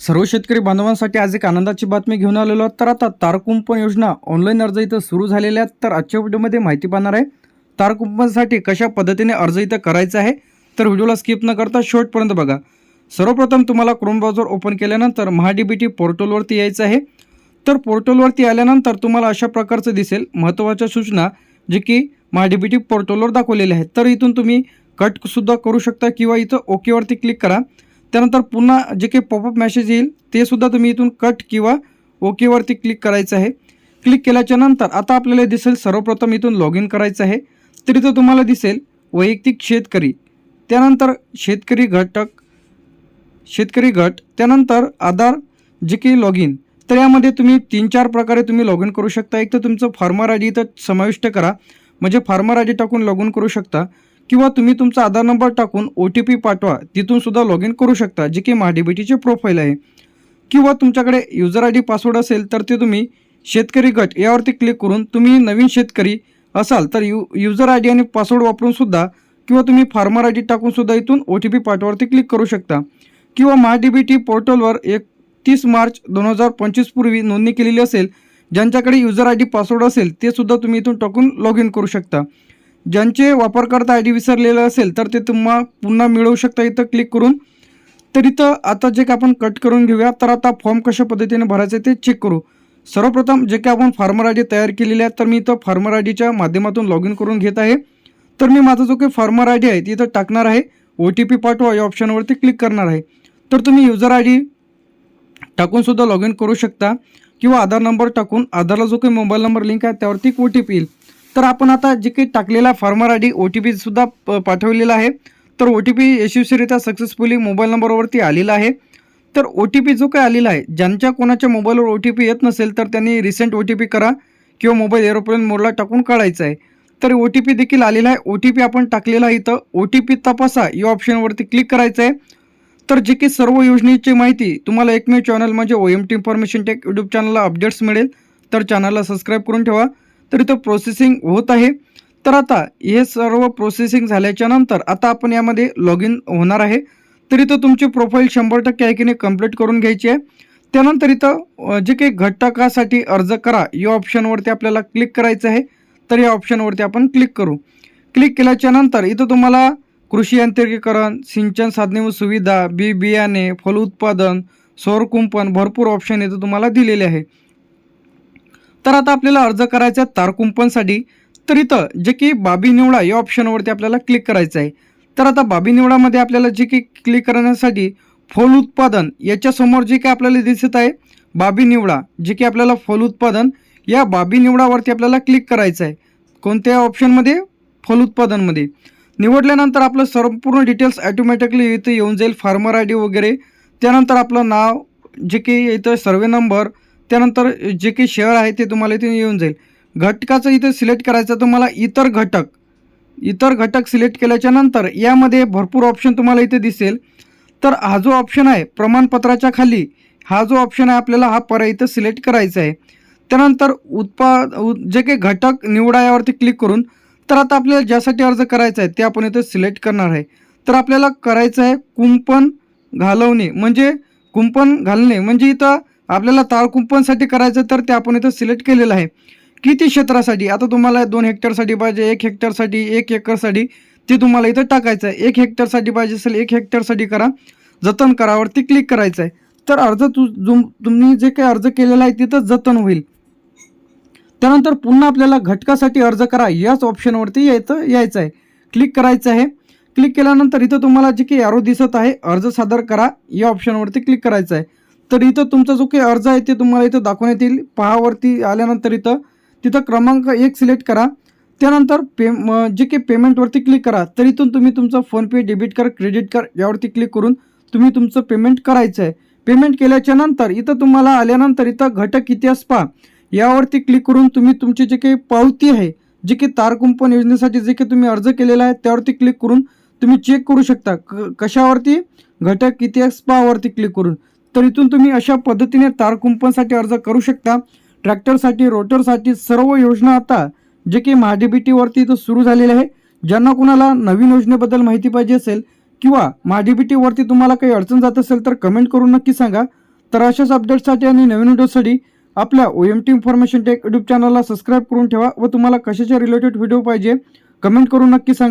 सर्व शेतकरी बांधवांसाठी आज एक आनंदाची बातमी घेऊन आलेलो आहोत. तर आता तारकुंपण योजना ऑनलाईन अर्ज इथं सुरू झालेल्या आहेत. तर आजच्या व्हिडिओमध्ये माहिती पाहणार आहे तारकुंपणसाठी कशा पद्धतीने अर्ज इथं करायचा आहे? तर व्हिडिओला स्किप न करता शेवटपर्यंत बघा. सर्वप्रथम तुम्हाला क्रोम ब्राउझर ओपन केल्यानंतर महाडीबीटी पोर्टलवरती यायचं आहे. तर पोर्टलवरती आल्यानंतर तुम्हाला अशा प्रकारचं दिसेल. महत्त्वाच्या सूचना जे की महाडीबीटी पोर्टलवर दाखवलेल्या आहेत. तर इथून तुम्ही कटसुद्धा करू शकता किंवा इथं ओकेवरती क्लिक करा. त्यानंतर पुन्हा जे काही पॉपअप मॅसेज येईल ते सुद्धा तुम्ही इथून कट किंवा ओकेवरती क्लिक करायचं आहे. क्लिक केल्याच्यानंतर आता आपल्याला दिसेल सर्वप्रथम इथून लॉग इन करायचं आहे. तर इथं तुम्हाला दिसेल वैयक्तिक शेतकरी. त्यानंतर शेतकरी घटक शेतकरी गट. त्यानंतर आधार जे काही लॉग इन तर यामध्ये तुम्ही तीन चार प्रकारे तुम्ही लॉग इन करू शकता. एक तर तुमचं फार्मर आय डी इथं समाविष्ट करा. म्हणजे फार्मर आय डी टाकून लॉग इन करू शकता. किंवा तुम्ही तुमचा आधार नंबर टाकून ओ टी पी पाठवा तिथून सुद्धा लॉग इन करू शकता जे की महाडीबीटीचे प्रोफाईल आहे. किंवा तुमच्याकडे युजर आय डी पासवर्ड असेल तर ते तुम्ही शेतकरी गट यावरती क्लिक करून तुम्ही नवीन शेतकरी असाल तर यू युजर आय डी आणि पासवर्ड वापरून सुद्धा किंवा तुम्ही फार्मर आय डी टाकून सुद्धा इथून ओ टी पी पाठवावरती क्लिक करू शकता. किंवा महाडीबीटी पोर्टलवर एकतीस मार्च दोन हजार पंचवीसपूर्वी नोंदणी केलेली असेल ज्यांच्याकडे युजर आय डी पासवर्ड असेल ते सुद्धा तुम्ही इथून टाकून लॉग इन करू शकता. ज्यांचे वापरकर्ता आय डी विसरलेलं असेल तर ते तुम्हा पुन्हा मिळवू शकता. इथं क्लिक करून. तर इथं आता जे काय आपण कट करून घेऊया तर आता फॉर्म कशा पद्धतीने भरायचे ते चेक करू. सर्वप्रथम जे काय आपण फार्मर आय डी तयार केलेली आहे तर मी इथं फार्मर आय डीच्या माध्यमातून लॉग इन करून घेत आहे. तर मी माझा जो काही फार्मर आय डी आहे तिथं टाकणार आहे. ओ टी पी पाठवा या ऑप्शनवरती क्लिक करणार आहे. तर तुम्ही युजर आय डी टाकूनसुद्धा लॉग इन करू शकता. किंवा आधार नंबर टाकून आधारला जो काही मोबाईल नंबर लिंक आहे त्यावरती एक ओ टी पी येईल. तर आपण आता जे काही टाकलेला farmer I D O T पीसुद्धा प- पाठवलेला आहे. तर ओ टी पी यशस्वीरित्या सक्सेसफुली मोबाईल नंबरवरती आलेला आहे. तर ओ टी पी जो काही आलेला आहे ज्यांच्या कोणाच्या मोबाईलवर ओ टी पी येत नसेल तर त्यांनी रिसेंट ओ टी पी करा किंवा मोबाईल एरोप्लेन मोडला टाकून काढायचा आहे. तर ओ टी पी देखील आलेला आहे. ओ टी पी आपण टाकलेला आहे इथं. ओ टी पी तपासा. या ऑप्शनवरती क्लिक करायचं आहे. तर जे की सर्व योजनेची माहिती तुम्हाला एकमेव चॅनल म्हणजे O M T information tech YouTube चॅनलला अपडेट्स मिळेल. तर चॅनलला सबस्क्राईब करून ठेवा. तर इथं प्रोसेसिंग होत आहे. तर आता हे सर्व प्रोसेसिंग झाल्याच्यानंतर आता आपण यामध्ये लॉग इन होणार आहे. तर इथं तुमची प्रोफाईल शंभर टक्के आहे की नाही कंप्लीट करून घ्यायची आहे. त्यानंतर इथं जे काही घटकासाठी अर्ज करा या ऑप्शनवरती आपल्याला क्लिक करायचं आहे. तर या ऑप्शनवरती आपण क्लिक करू. क्लिक केल्याच्यानंतर इथं तुम्हाला कृषी यांत्रिकीकरण सिंचन साधने व सुविधा बी बियाणे फलोत्पादन सौर कुंपण भरपूर ऑप्शन इथं तुम्हाला दिलेले आहे. तर आता आपल्याला अर्ज करायचा आहे तारकुंपणसाठी. तर इथं जे की बाबी निवडा या ऑप्शनवरती आपल्याला क्लिक करायचं आहे. तर आता बाबी निवडामध्ये आपल्याला जे की क्लिक करण्यासाठी फल उत्पादन याच्यासमोर जे काही आपल्याला दिसत आहे बाबी निवडा जे की आपल्याला फल उत्पादन या बाबी निवडावरती आपल्याला क्लिक करायचं आहे. कोणत्या ऑप्शनमध्ये फल उत्पादनमध्ये. निवडल्यानंतर आपलं संपूर्ण डिटेल्स ॲटोमॅटिकली इथं येऊन जाईल. फार्मर आय डी वगैरे. त्यानंतर आपलं नाव जे की इथं सर्वे नंबर त्यानंतर जे काही शेअर आहे ते तुम्हाला इथे येऊन जाईल. घटकाचं इथं सिलेक्ट करायचं तुम्हाला इतर घटक इतर घटक सिलेक्ट केल्याच्यानंतर यामध्ये भरपूर ऑप्शन तुम्हाला इथे दिसेल. तर हा जो ऑप्शन आहे प्रमाणपत्राच्या खाली हा जो ऑप्शन आहे आपल्याला हा पर्याय इथं सिलेक्ट करायचा आहे. त्यानंतर उत्पा उ- जे काही घटक निवडा यावरती क्लिक करून तर आता आपल्याला ज्यासाठी अर्ज करायचा आहे ते आपण इथं सिलेक्ट करणार आहे. तर आपल्याला करायचं आहे कुंपण घालवणे म्हणजे कुंपण घालणे म्हणजे इथं आपल्याला ताळकुंपणसाठी करायचं तर ते आपण इथं सिलेक्ट केलेलं आहे. किती क्षेत्रासाठी? आता तुम्हाला दोन हेक्टरसाठी पाहिजे एक हेक्टरसाठी एक एकरसाठी ते तुम्हाला इथं टाकायचं आहे. एक हेक्टरसाठी पाहिजे असेल एक हेक्टरसाठी करा. जतन करावरती क्लिक करायचं आहे. तर अर्ज तु तुम्ही जे काही अर्ज केलेला आहे तिथं जतन होईल. त्यानंतर पुन्हा आपल्याला घटकासाठी अर्ज करा. याच ऑप्शनवरती यायचं यायचं आहे. क्लिक करायचं आहे. क्लिक केल्यानंतर इथं तुम्हाला जे काही यारो दिसत आहे अर्ज सादर करा. या ऑप्शनवरती क्लिक करायचं आहे. तर इथं तुमचा जो काही अर्ज आहे ते तुम्हाला इथं दाखवण्यात येईल. पहावरती आल्यानंतर इथं तिथं क्रमांक एक सिलेक्ट करा. त्यानंतर पे जे काही पेमेंटवरती क्लिक करा तर इथून तुम्ही तुमचं PhonePe debit card credit card यावरती क्लिक करून तुम्ही तुमचं पेमेंट करायचं आहे. पेमेंट केल्याच्यानंतर इथं तुम्हाला आल्यानंतर इथं घटक इतिहास पहा. यावरती क्लिक करून तुम्ही तुमची जे काही पावती आहे जे की तार कुंपण योजनेसाठी जे काही तुम्ही अर्ज केलेला आहे त्यावरती क्लिक करून तुम्ही चेक करू शकता. क कशावरती? घटक इतिहास पाहावरती क्लिक करून. तर इथून तुम्ही अशा पद्धतीने तार कुंपणसाठी अर्ज करू शकता. ट्रॅक्टरसाठी रोटरसाठी सर्व योजना आता जे की महाडीबीटीवरती इथं सुरू झालेले आहे ज्यांना कुणाला नवीन योजनेबद्दल माहिती पाहिजे असेल किंवा महाडीबीटीवरती तुम्हाला काही अडचण जात असेल तर कमेंट करून नक्की सांगा. तर अशाच अपडेट्ससाठी आणि नवीन व्हिडिओसाठी आपल्या O M T information tech YouTube चॅनलला सबस्क्राईब करून ठेवा व तुम्हाला कशाच्या रिलेटेड व्हिडिओ पाहिजे कमेंट करून नक्की सांगा.